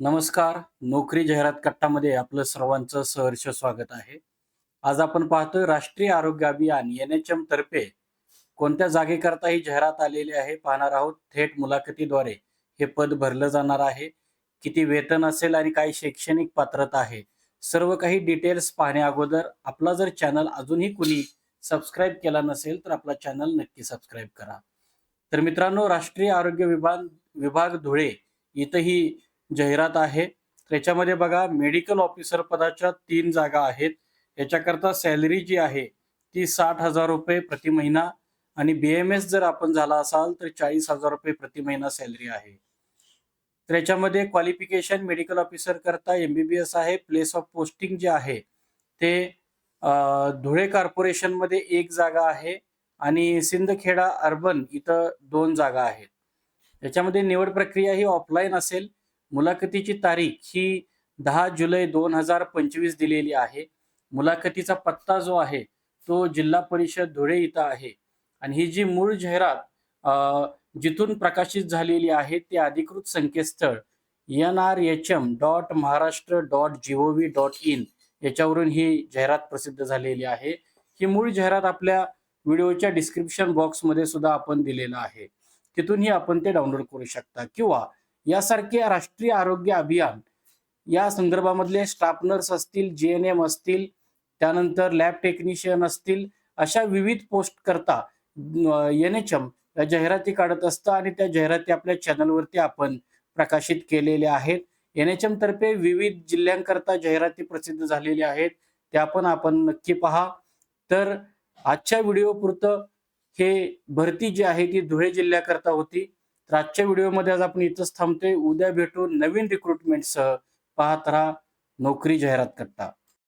नमस्कार. नोकरी जाहिरात कट्टामध्ये आपलं सर्वांचं सहर्ष स्वागत आहे. आज आपण पाहतोय राष्ट्रीय आरोग्य अभियान एन एच एम तर्फे कोणत्या जागेकरता ही जाहिरात आलेली आहे पाहणार आहोत. थेट मुलाखतीद्वारे हे पद भरलं जाणार आहे. किती वेतन असेल आणि काय शैक्षणिक पात्रता आहे. सर्व काही डिटेल्स पाहण्या अगोदर आपला जर चॅनल अजूनही कुणी सबस्क्राईब केला नसेल तर आपला चॅनल नक्की सबस्क्राईब करा. तर मित्रांनो राष्ट्रीय आरोग्य विभाग विभाग धुळे इथंही जाहिरात आहे. त्याच्यामध्ये बघा मेडिकल ऑफिसर पदाच्या तीन जागा आहेत. याच्याकरता सॅलरी जी आहे ती साठ हजार रुपये प्रति महिना आणि बी एम एस जर आपण झाला असाल तर चाळीस हजार रुपये प्रति महिना सॅलरी आहे. तर याच्यामध्ये क्वालिफिकेशन मेडिकल ऑफिसर करता एमबीबीएस आहे. प्लेस ऑफ पोस्टिंग जे आहे ते धुळे कॉर्पोरेशनमध्ये एक जागा आहे आणि सिंदखेडा अर्बन इथं दोन जागा आहेत. याच्यामध्ये निवड प्रक्रिया ही ऑफलाईन असेल. मुलाखतीची तारीख ही दहा जुलै दोन हजार पंचवीस दिलेली आहे. मुलाखतीचा पत्ता जो आहे तो जिल्हा परिषद धुळे इथं आहे. आणि ही जी मूळ जाहिरात जिथून प्रकाशित झालेली आहे ते अधिकृत संकेतस्थळ N R H M dot Maharashtra dot G O V dot in याच्यावरून ही जाहिरात प्रसिद्ध झालेली आहे. ही मूळ जाहिरात आपल्या व्हिडिओच्या डिस्क्रिप्शन बॉक्समध्ये सुद्धा आपण दिलेलं आहे. तिथूनही आपण ते डाउनलोड करू शकता किंवा यासारखे राष्ट्रीय आरोग्य अभियान या संदर्भामधले स्टाफ नर्स असतील जे एन एम असतील त्यानंतर लॅब टेक्निशियन असतील अशा विविध पोस्ट करता एन एच एम या जाहिराती काढत असतं आणि त्या जाहिराती आपल्या चॅनलवरती आपण प्रकाशित केलेल्या आहेत. एन एच एम तर्फे विविध जिल्ह्यांकरता जाहिराती प्रसिद्ध झालेल्या आहेत त्या पण आपण नक्की पहा. तर आजच्या व्हिडिओ पुरतं हे भरती जी आहे ती धुळे जिल्ह्याकरता होती. तर आजच्या व्हिडिओमध्ये आज आपण इथंच थांबतोय. उद्या भेटू नवीन रिक्रुटमेंटसह पाहत राहा नोकरी जाहिरात कट्टा.